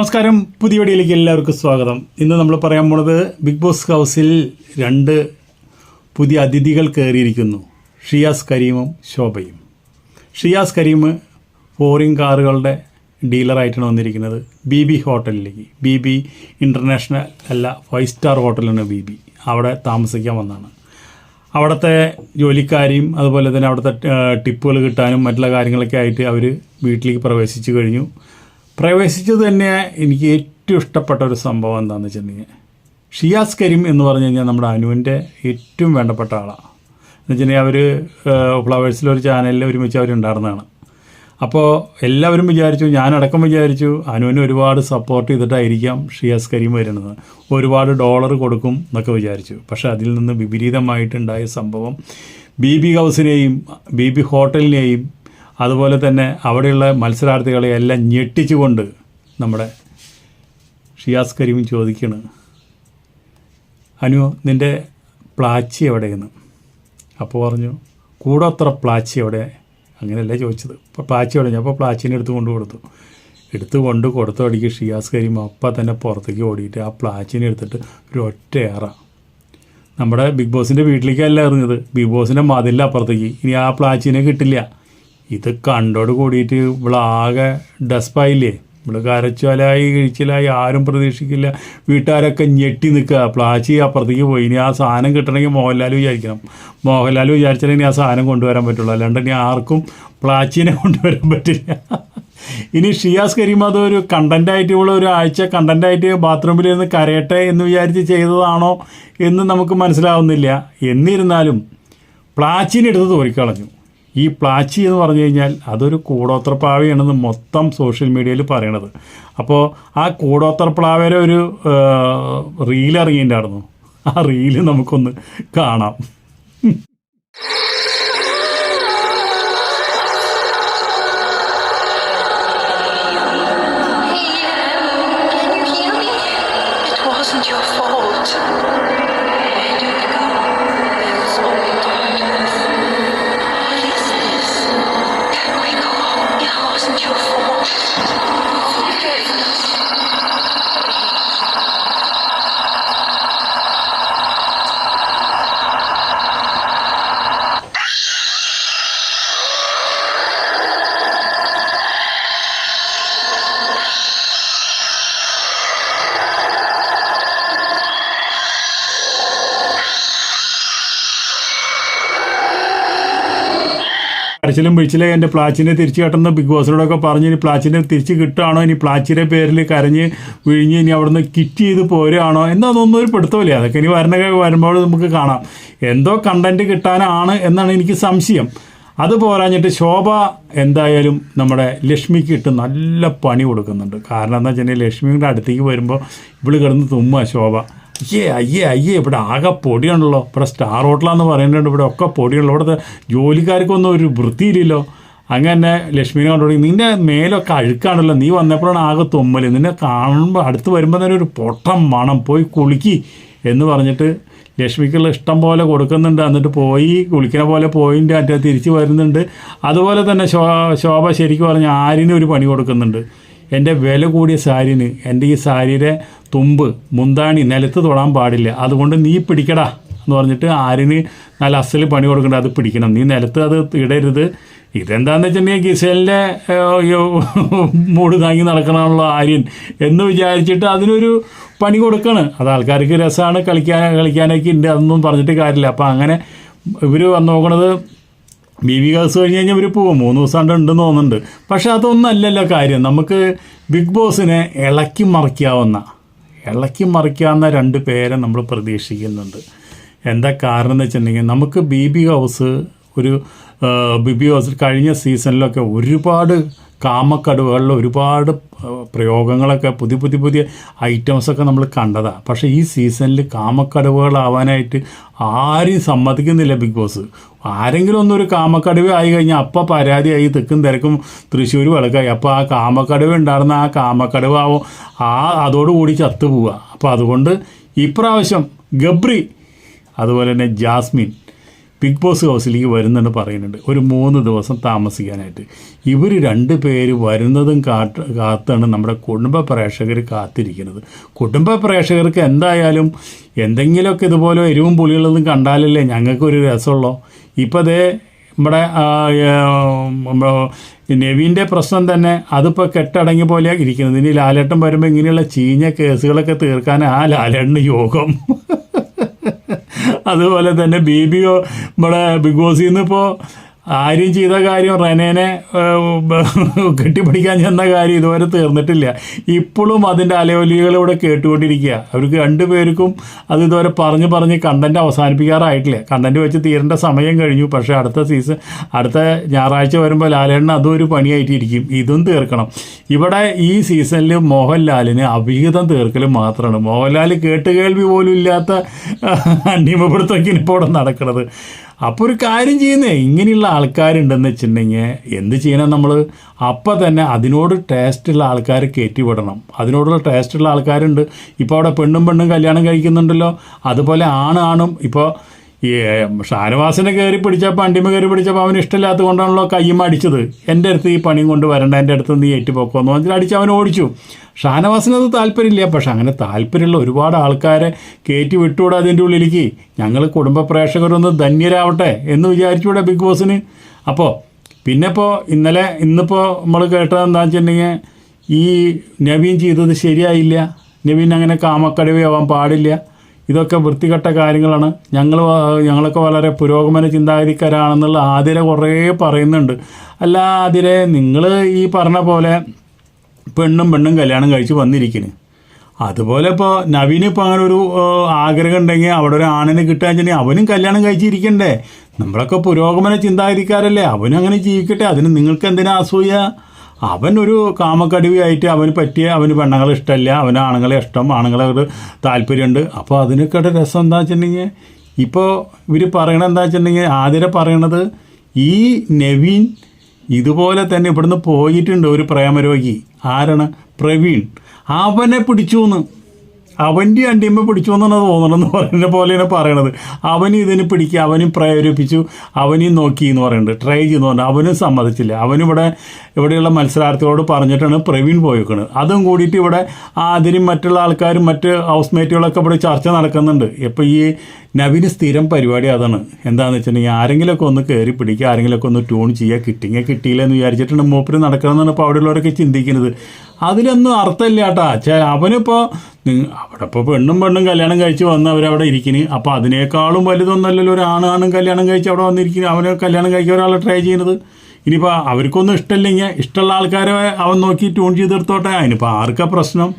നമസ്കാരം. പുതിയ എല്ലാവർക്കും സ്വാഗതം. ഇന്ന് നമ്മൾ പറയാൻ പോണത് ബിഗ് ബോസ് ഹൗസിൽ രണ്ട് പുതിയ അതിഥികൾ കയറിയിരിക്കുന്നു. ഷിയാസ് കരീമും ശോഭയും. ഷിയാസ് കരീം ഫോറിൻ കാറുകളുടെ ഡീലറായിട്ടാണ് വന്നിരിക്കുന്നത്. ബി ബി ഹോട്ടലിലേക്ക്. ബി ബി ഇന്റർനാഷണൽ അല്ല ഫൈവ് സ്റ്റാർ ഹോട്ടലാണ് ബി ബി അവിടെ താമസിക്കാൻ വന്നതാണ് അവിടുത്തെ ജോലിക്കാരെയും അതുപോലെ തന്നെ അവിടുത്തെ ടിപ്പുകൾ കിട്ടാനും മറ്റുള്ള കാര്യങ്ങളൊക്കെ ആയിട്ട് അവർ വീട്ടിലേക്ക് പ്രവേശിച്ചു കഴിഞ്ഞു. പ്രവേശിച്ചത് തന്നെ എനിക്ക് ഏറ്റവും ഇഷ്ടപ്പെട്ട ഒരു സംഭവം എന്താണെന്ന് വെച്ചിട്ടുണ്ടെങ്കിൽ ഷിയാസ് കരീം എന്ന് പറഞ്ഞു കഴിഞ്ഞാൽ നമ്മുടെ അനുവിന്റെ ഏറ്റവും വേണ്ടപ്പെട്ട ആളാണ് എന്ന് വെച്ചിട്ടുണ്ടെങ്കിൽ അവർ ഫ്ലവേഴ്സിലൊരു ചാനലിൽ ഒരുമിച്ച് അവരുണ്ടായിരുന്നതാണ്. അപ്പോൾ എല്ലാവരും വിചാരിച്ചു ഞാനടക്കം വിചാരിച്ചു അനുവിന് ഒരുപാട് സപ്പോർട്ട് ചെയ്തിട്ടായിരിക്കാം ഷിയാസ് കരീം വരുന്നത്. ഒരുപാട് ഡോളർ കൊടുക്കും എന്നൊക്കെ വിചാരിച്ചു. പക്ഷേ അതിൽ നിന്ന് വിപരീതമായിട്ടുണ്ടായ സംഭവം ബി ബി ഹൗസിനെയും ബി ബി ഹോട്ടലിനെയും അതുപോലെ തന്നെ അവിടെയുള്ള മത്സരാർത്ഥികളെ എല്ലാം ഞെട്ടിച്ചുകൊണ്ട് നമ്മുടെ ഷിയാസ് കരീം ചോദിക്കണ് അനു നിന്റെ പ്ലാച്ചി എവിടെയെന്ന്? അപ്പോൾ പറഞ്ഞു കൂടോത്ര പ്ലാച്ചി എവിടെ? അങ്ങനെയല്ലേ ചോദിച്ചത്. അപ്പോൾ പ്ലാച്ചി എവിടെ? അപ്പോൾ പ്ലാച്ചിനെ എടുത്ത് കൊണ്ട് കൊടുത്തു. എടുത്ത് കൊണ്ട് കൊടുത്ത വടിക്ക് ഷിയാസ് കരീം അപ്പം തന്നെ പുറത്തേക്ക് ഓടിയിട്ട് ആ പ്ലാച്ചിനെ എടുത്തിട്ട് ഒരു ഒറ്റ ഏറ. നമ്മുടെ ബിഗ് ബോസിന്റെ വീട്ടിലേക്കല്ല എറിഞ്ഞത്. ബിഗ് ബോസിന്റെ മതിലിന്റെ അപ്പുറത്തേക്ക്. ഇനി ആ പ്ലാച്ചിനെ കിട്ടില്ല. ഇത് കണ്ടോട് കൂടിയിട്ട് ഇവളാകെ ഡസ്പായില്ലേ? ഇവൾ കരച്ചാലായി കഴിച്ചിലായി ആരും പ്രതീക്ഷിക്കില്ല. വീട്ടുകാരൊക്കെ ഞെട്ടി നിൽക്കുക. പ്ലാച്ചി അപ്പുറത്തേക്ക് പോയി. ഇനി ആ സാധനം കിട്ടണമെങ്കിൽ മോഹൻലാൽ വിചാരിക്കണം. മോഹൻലാൽ വിചാരിച്ചാലേ ഇനി ആ സാധനം കൊണ്ടുവരാൻ പറ്റുള്ളൂ. അല്ലാണ്ട് ഇനി ആർക്കും പ്ലാച്ചിനെ കൊണ്ടുവരാൻ പറ്റില്ല. ഇനി ഷിയാസ് കരീം അത് ഒരു കണ്ടന്റായിട്ട് ഇവിടെ ഒരു ആഴ്ച കണ്ടന്റായിട്ട് ബാത്റൂമിൽ ഇരുന്ന് കരയട്ടെ എന്ന് വിചാരിച്ച് ചെയ്തതാണോ എന്ന് നമുക്ക് മനസ്സിലാവുന്നില്ല. എന്നിരുന്നാലും പ്ലാച്ചിനെടുത്ത് തോരിക്കളഞ്ഞു ഈ പ്ലാച്ചി എന്ന് പറഞ്ഞു കഴിഞ്ഞാൽ അതൊരു കൂടോത്രപ്ലാവയാണെന്ന് മൊത്തം സോഷ്യൽ മീഡിയയിൽ പറയണത്. അപ്പോൾ ആ കൂടോത്രപ്ലാവയുടെ ഒരു റീൽ ഇറങ്ങിയിട്ടുണ്ടായിരുന്നു. ആ റീൽ നമുക്കൊന്ന് കാണാം. കരച്ചിലും പിടിച്ചിലെ എന്റെ പ്ലാച്ചിനെ തിരിച്ചു കെട്ടുന്ന ബിഗ് ബോസിനോടൊക്കെ പറഞ്ഞ് ഇനി പ്ലാച്ചിനെ തിരിച്ച് കിട്ടുകയാണോ? ഇനി പ്ലാച്ചിന്റെ പേരിൽ കരഞ്ഞ് വിഴിഞ്ഞ് ഇനി അവിടുന്ന് കിറ്റ് ചെയ്ത് പോരുകയാണോ? എന്നതൊന്നും ഒരു പിടുത്തമില്ല. അതൊക്കെ ഇനി വരണ വരുമ്പോൾ നമുക്ക് കാണാം. എന്തോ കണ്ടന്റ് കിട്ടാനാണ് എന്നാണ് എനിക്ക് സംശയം. അത് പോരാഞ്ഞിട്ട് ശോഭ എന്തായാലും നമ്മുടെ ലക്ഷ്മിക്ക് ഇട്ട് നല്ല പണി കൊടുക്കുന്നുണ്ട്. കാരണം എന്താ വെച്ചിട്ടുണ്ടെങ്കിൽ ലക്ഷ്മിയുടെ അടുത്തേക്ക് വരുമ്പോൾ ഇവിടെ കിടന്ന് തുമ്മുക ശോഭ. അയ്യേ അയ്യേ അയ്യേ ഇവിടെ ആകെ പൊടിയാണല്ലോ. ഇവിടെ സ്റ്റാർ ഹോട്ടലാന്ന് പറയുന്നുണ്ട്. ഇവിടെ ഒക്കെ പൊടിയുള്ളൂ ഇവിടുത്തെ ജോലിക്കാർക്കൊന്നും ഒരു വൃത്തിയില്ലല്ലോ. അങ്ങനെ ലക്ഷ്മിനെ കണ്ടുപിടിക്കും നിന്റെ മേലൊക്കെ അഴുക്കാണല്ലോ. നീ വന്നപ്പോഴാണ് ആകെ തുമ്മൽ നിന്നെ കാണുമ്പോൾ അടുത്ത് വരുമ്പോൾ തന്നെ ഒരു പൊട്ടം മണം. പോയി കുളിക്കി എന്ന് പറഞ്ഞിട്ട് ലക്ഷ്മിക്കുള്ള ഇഷ്ടം പോലെ കൊടുക്കുന്നുണ്ട്. എന്നിട്ട് പോയി കുളിക്കണ പോലെ പോയിന്റെ മറ്റേ തിരിച്ച് വരുന്നുണ്ട്. അതുപോലെ തന്നെ ശോഭ ശരിക്കും പറഞ്ഞ ആരിനും ഒരു പണി കൊടുക്കുന്നുണ്ട്. എന്റെ വില കൂടിയ സാരിന് എന്റെ ഈ സാരിയുടെ തുമ്പ് മുന്താണി നിലത്ത് തൊടാൻ പാടില്ല. അതുകൊണ്ട് നീ പിടിക്കടാ എന്ന് പറഞ്ഞിട്ട് ആരിന് നല്ല അസൽ പണി കൊടുക്കണ്ട. അത് പിടിക്കണം. നീ നിലത്ത് അത് ഇടരുത്. ഇതെന്താന്ന് വെച്ചിട്ടുണ്ടെങ്കിൽ ഗിസലിന്റെ മൂട് താങ്ങി നടക്കണമുള്ള ആര്യൻ എന്ന് വിചാരിച്ചിട്ട് അതിനൊരു പണി കൊടുക്കണം. അത് ആൾക്കാർക്ക് രസമാണ് കളിക്കാൻ കളിക്കാനൊക്കെ ഉണ്ട് അതൊന്നും പറഞ്ഞിട്ട് കാര്യമില്ല അപ്പം അങ്ങനെ ഇവർ വന്ന് നോക്കണത് ബി വി ഗേൾസ് കഴിഞ്ഞ് കഴിഞ്ഞാൽ ഇവർ പോകും മൂന്ന് ദിവസം കണ്ട് ഉണ്ടെന്ന് തോന്നുന്നുണ്ട്. പക്ഷേ അതൊന്നും അല്ലല്ലോ കാര്യം. നമുക്ക് ബിഗ് ബോസിനെ ഇളക്കി മറിക്കാവുന്ന ഇളക്കി മറിക്കാവുന്ന രണ്ട് പേരെ നമ്മൾ പ്രതീക്ഷിക്കുന്നുണ്ട്. എന്താ കാരണം എന്ന് വെച്ചിട്ടുണ്ടെങ്കിൽ നമുക്ക് ബി ബി ഹൗസ് ഒരു ബി ബി ഹൗസിൽ കഴിഞ്ഞ സീസണിലൊക്കെ ഒരുപാട് കാമക്കടുവകളിൽ ഒരുപാട് പ്രയോഗങ്ങളൊക്കെ പുതിയ പുതിയ പുതിയ ഐറ്റംസൊക്കെ നമ്മൾ കണ്ടതാണ് പക്ഷേ ഈ സീസണിൽ കാമക്കടുവകളാവാനായിട്ട് ആരും സമ്മതിക്കുന്നില്ല ബിഗ് ബോസ്. ആരെങ്കിലും ഒന്നൊരു കാമക്കടുവ ആയി കഴിഞ്ഞാൽ അപ്പം പരാതിയായി തെക്കും തിരക്കും തൃശ്ശൂർ വിളക്കായി. അപ്പോൾ ആ കാമക്കടുവ ഉണ്ടായിരുന്ന ആ കാമക്കടുവാവും ആ അതോടുകൂടി ചത്തുപോവുക അപ്പോൾ അതുകൊണ്ട് ഇപ്രാവശ്യം ഗബ്രി അതുപോലെ തന്നെ ജാസ്മിൻ ബിഗ് ബോസ് ഹൗസിലേക്ക് വരുന്നുണ്ട് പറയുന്നുണ്ട്. ഒരു മൂന്ന് ദിവസം താമസിക്കാനായിട്ട്. ഇവർ രണ്ട് പേര് വരുന്നതും കാട്ട് കാത്താണ് നമ്മുടെ കുടുംബ പ്രേക്ഷകർ കാത്തിരിക്കുന്നത്. കുടുംബ പ്രേക്ഷകർക്ക് എന്തായാലും എന്തെങ്കിലുമൊക്കെ ഇതുപോലെ എരിവും പുളിയുള്ളതും കണ്ടാലല്ലേ ഞങ്ങൾക്കൊരു രസമുള്ളൂ. ഇപ്പോൾ അതേ നമ്മുടെ നെവീന്റെ പ്രശ്നം തന്നെ അതിപ്പോൾ കെട്ടടങ്ങി പോലെ ഇരിക്കുന്നത്. ഇനി ലാലേട്ടൻ വരുമ്പോൾ ഇങ്ങനെയുള്ള ചീഞ്ഞ കേസുകളൊക്കെ തീർക്കാൻ ആ ലാലേട്ടന് യോഗം. അതുപോലെ തന്നെ ബേബിയോ നമ്മുടെ ബിഗ് ബോസിൽ ഇപ്പോൾ ആര്യം ചെയ്ത കാര്യം റെനേനെ കെട്ടിപ്പിടിക്കാൻ ചെന്ന കാര്യം ഇതുവരെ തീർന്നിട്ടില്ല. ഇപ്പോഴും അതിന്റെ അലയൊലികൾ ഇവിടെ കേട്ടുകൊണ്ടിരിക്കുക. അവർക്ക് രണ്ടു പേർക്കും അത് ഇതുവരെ പറഞ്ഞ് പറഞ്ഞ് കണ്ടന്റ് അവസാനിപ്പിക്കാറായിട്ടില്ല. കണ്ടന്റ് വെച്ച് തീരേണ്ട സമയം കഴിഞ്ഞു. പക്ഷേ അടുത്ത സീസൺ അടുത്ത ഞായറാഴ്ച വരുമ്പോൾ ലാലേണ്ണ അതും ഒരു പണിയായിട്ടിരിക്കും. ഇതും തീർക്കണം. ഇവിടെ ഈ സീസണിൽ മോഹൻലാലിന് അഭിഹിതം തീർക്കൽ മാത്രമാണ്. മോഹൻലാൽ കേട്ടുകേൾവി പോലും ഇല്ലാത്ത അന്യമപ്പെടുത്തൊക്കെ ഇപ്പോൾ ഇവിടെ നടക്കുന്നത് അപ്പോൾ ഒരു കാര്യം ചെയ്യുന്നേ ഇങ്ങനെയുള്ള ആൾക്കാരുണ്ടെന്ന് വെച്ചിട്ടുണ്ടെങ്കിൽ എന്ത് ചെയ്യണം നമ്മൾ അപ്പം തന്നെ അതിനോട് ടേസ്റ്റുള്ള ആൾക്കാരെ കയറ്റിവിടണം അതിനോടുള്ള ടേസ്റ്റുള്ള ആൾക്കാരുണ്ട്. ഇപ്പോൾ അവിടെ പെണ്ണും പെണ്ണും കല്യാണം കഴിക്കുന്നുണ്ടല്ലോ. അതുപോലെ ആണാണും ആണും. ഇപ്പോൾ ഈ ഷാനവാസിനെ കയറി പിടിച്ചപ്പോൾ അണ്ടിമ കയറി പിടിച്ചപ്പോൾ അവന് ഇഷ്ടമില്ലാത്തത് കൊണ്ടാണല്ലോ കയ്യും അടിച്ചത്. എന്റെ അടുത്ത് ഈ പണിയും കൊണ്ട് വരണ്ട എന്റെ അടുത്ത് നീ ഏറ്റുപോക്കോന്ന് പറഞ്ഞിട്ട് അടിച്ച് അവൻ ഓടിച്ചു. ഷാനവാസിന് അത് താല്പര്യമില്ല പക്ഷെ അങ്ങനെ താല്പര്യമുള്ള ഒരുപാട് ആൾക്കാരെ കയറ്റി വിട്ടുകൂടെ അതിന്റെ ഉള്ളിലേക്ക്. ഞങ്ങൾ കുടുംബ പ്രേക്ഷകരൊന്ന് ധന്യരാവട്ടെ എന്ന് വിചാരിച്ചുകൂടെ ബിഗ് ബോസിന്. അപ്പോൾ പിന്നെ ഇപ്പോൾ ഇന്നലെ ഇന്നിപ്പോൾ നമ്മൾ കേട്ടത് എന്താണെന്ന് വെച്ചിട്ടുണ്ടെങ്കിൽ ഈ നവീൻ ചെയ്തത് ശരിയായില്ല. നവീൻ അങ്ങനെ കാമക്കടവയാവാൻ പാടില്ല. ഇതൊക്കെ വൃത്തികെട്ട കാര്യങ്ങളാണ്. ഞങ്ങൾ ഞങ്ങളൊക്കെ വളരെ പുരോഗമന ചിന്താഗതിക്കാരാണെന്നുള്ള ആതിര കുറേ പറയുന്നുണ്ട്. അല്ല ആതിരെ നിങ്ങൾ ഈ പറഞ്ഞ പോലെ പെണ്ണും പെണ്ണും കല്യാണം കഴിച്ച് വന്നിരിക്കുന്നു അതുപോലെ ഇപ്പോൾ നവീന് ഇപ്പോൾ അങ്ങനെ ഒരു ആഗ്രഹം ഉണ്ടെങ്കിൽ അവിടെ ഒരു ആണിനെ കിട്ടുകയെന്നുവെച്ചിട്ടുണ്ടെങ്കിൽ അവനും കല്യാണം കഴിച്ചിരിക്കണ്ടേ? നമ്മളൊക്കെ പുരോഗമന ചിന്താഗതിക്കാരല്ലേ. അവനും അങ്ങനെ ജീവിക്കട്ടെ. അതിന് നിങ്ങൾക്ക് എന്തിനാ അസൂയ? അവൻ ഒരു കാമക്കടിവിയായിട്ട് അവന് പറ്റിയ അവന് പെണ്ണുങ്ങളെ ഇഷ്ടമല്ല അവന് ആണുങ്ങളെ ഇഷ്ടം ആണുങ്ങളെ ഒരു താല്പര്യമുണ്ട്. അപ്പോൾ അതിനൊക്കെ രസം എന്താ വെച്ചിട്ടുണ്ടെങ്കിൽ ഇപ്പോൾ ഇവർ പറയണത് എന്താ വെച്ചിട്ടുണ്ടെങ്കിൽ ആതിരെ പറയണത് ഈ നവീൻ ഇതുപോലെ തന്നെ ഇവിടുന്ന് പോയിട്ടുണ്ട് ഒരു പ്രേമരോഗി. ആരാണ്? പ്രവീൺ. അവനെ പിടിച്ചു എന്ന്. അവന്റെ അണ്ടിയമ്മ പിടിച്ചു എന്നാണ് തോന്നണമെന്ന് പറയുന്ന പോലെയാണ് പറയണത്. അവന് ഇതിന് പിടിക്കുക അവനും പ്രേരിപ്പിച്ചു അവനെയും നോക്കി എന്ന് പറയുന്നുണ്ട്. ട്രൈ ചെയ്യുന്നു പറഞ്ഞു അവനും സമ്മതിച്ചില്ല. അവനിവിടെ ഇവിടെയുള്ള മത്സരാർത്ഥികളോട് പറഞ്ഞിട്ടാണ് പ്രവീൺ പോയേക്കുന്നത് അതും കൂടിയിട്ട് ഇവിടെ അതിനും മറ്റുള്ള ആൾക്കാരും മറ്റ് ഹൗസ്മേറ്റുകളൊക്കെ ഇവിടെ ചർച്ച നടക്കുന്നുണ്ട്. ഇപ്പോൾ ഈ നവീന് സ്ഥിരം പരിപാടി അതാണ്. എന്താണെന്ന് വെച്ചിട്ടുണ്ടെങ്കിൽ ആരെങ്കിലുമൊക്കെ ഒന്ന് കയറി പിടിക്കുക ആരെങ്കിലുമൊക്കെ ഒന്ന് ട്യൂൺ ചെയ്യുക കിട്ടിങ്ങ കിട്ടിയില്ല എന്ന് വിചാരിച്ചിട്ടുണ്ട് മൂപ്പര് നടക്കണമെന്നാണ് ഇപ്പോൾ അവിടെയുള്ളവരൊക്കെ ചിന്തിക്കുന്നത്. അതിലൊന്നും അർത്ഥമില്ല കേട്ടാ ചേ അവനിപ്പോൾ അവിടെ ഇപ്പോൾ പെണ്ണും പെണ്ണും കല്യാണം കഴിച്ച് വന്ന് അവരവിടെ ഇരിക്കുന്നു അപ്പോൾ അതിനേക്കാളും വലുതൊന്നല്ലല്ലോ ഒരു ആണാണും കല്യാണം കഴിച്ച് അവിടെ വന്നിരിക്കുന്നു അവന് കല്യാണം കഴിക്കാൻ ഒരാളെ ട്രൈ ചെയ്യുന്നത് ഇനിയിപ്പോൾ അവർക്കൊന്നും ഇഷ്ടമില്ലെങ്കിൽ ഇഷ്ടമുള്ള ആൾക്കാരെ അവൻ നോക്കി ട്യൂൺ ചെയ്തെടുത്തോട്ടെ. അതിനിപ്പോൾ ആർക്കാ പ്രശ്നം?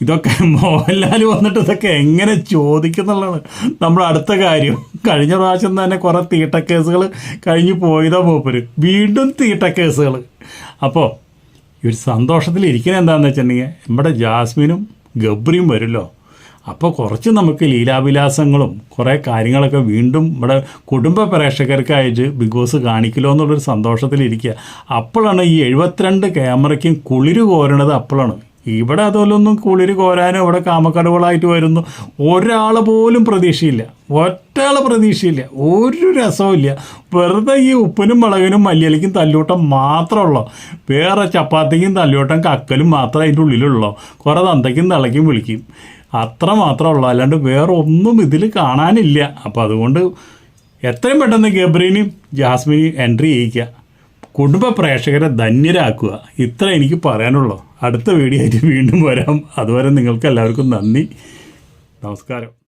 ഇതൊക്കെ മോഹൻലാൽ വന്നിട്ട് ഇതൊക്കെ എങ്ങനെ ചോദിക്കുന്നുള്ളതാണ് നമ്മുടെ അടുത്ത കാര്യം. കഴിഞ്ഞ പ്രാവശ്യം തന്നെ കുറേ തീട്ടക്കേസുകൾ കഴിഞ്ഞ് പോയതാ മൂപ്പര്. വീണ്ടും തീട്ടക്കേസുകൾ അപ്പോൾ ഈ ഒരു സന്തോഷത്തിൽ ഇരിക്കുന്നത് എന്താണെന്ന് വെച്ചിട്ടുണ്ടെങ്കിൽ നമ്മുടെ ജാസ്മിനും ഗബ്രിയും വരുമല്ലോ. അപ്പോൾ കുറച്ച് നമുക്ക് ലീലാവിലാസങ്ങളും കുറേ കാര്യങ്ങളൊക്കെ വീണ്ടും നമ്മുടെ കുടുംബ പ്രേക്ഷകർക്കായിട്ട് ബിഗ് ബോസ് കാണിക്കലോ എന്നുള്ളൊരു സന്തോഷത്തിലിരിക്കുക. അപ്പോഴാണ് ഈ എഴുപത്തിരണ്ട് ക്യാമറയ്ക്കും കുളിര് കോരണത് അപ്പോഴാണ്. ഇവിടെ അതുപോലൊന്നും കുളിര് കോരാനും ഇവിടെ കാമക്കടവുകളായിട്ട് വരുന്നു. ഒരാൾ പോലും പ്രതീക്ഷയില്ല. ഒറ്റാൾ പ്രതീക്ഷയില്ല. ഒരു രസവുമില്ല. വെറുതെ ഈ ഉപ്പിനും മുളകിനും മല്ലിയിലേക്കും തല്ലൂട്ടം മാത്രമുള്ളൂ. വേറെ ചപ്പാത്തിക്കും തല്ലൂട്ടം കക്കലും മാത്രമേ അതിന്റെ ഉള്ളിലുള്ളൂ. കുറേ തന്തയ്ക്കും തളയ്ക്കും വിളിക്കും. അത്ര മാത്രമുള്ളൂ അല്ലാണ്ട് വേറെ ഒന്നും ഇതിൽ കാണാനില്ല. അപ്പോൾ അതുകൊണ്ട് എത്രയും പെട്ടെന്ന് ഗബ്രീനും ജാസ്മിനെയും എൻട്രി ചെയ്യിക്കുക. കുടുംബ പ്രേക്ഷകരെ ധന്യരാക്കുക. ഇത്ര എനിക്ക് പറയാനുള്ളൂ. അടുത്ത വീഡിയോ ആയിട്ട് വീണ്ടും വരാം. അതുവരെ നിങ്ങൾക്ക് എല്ലാവർക്കും നന്ദി. നമസ്കാരം.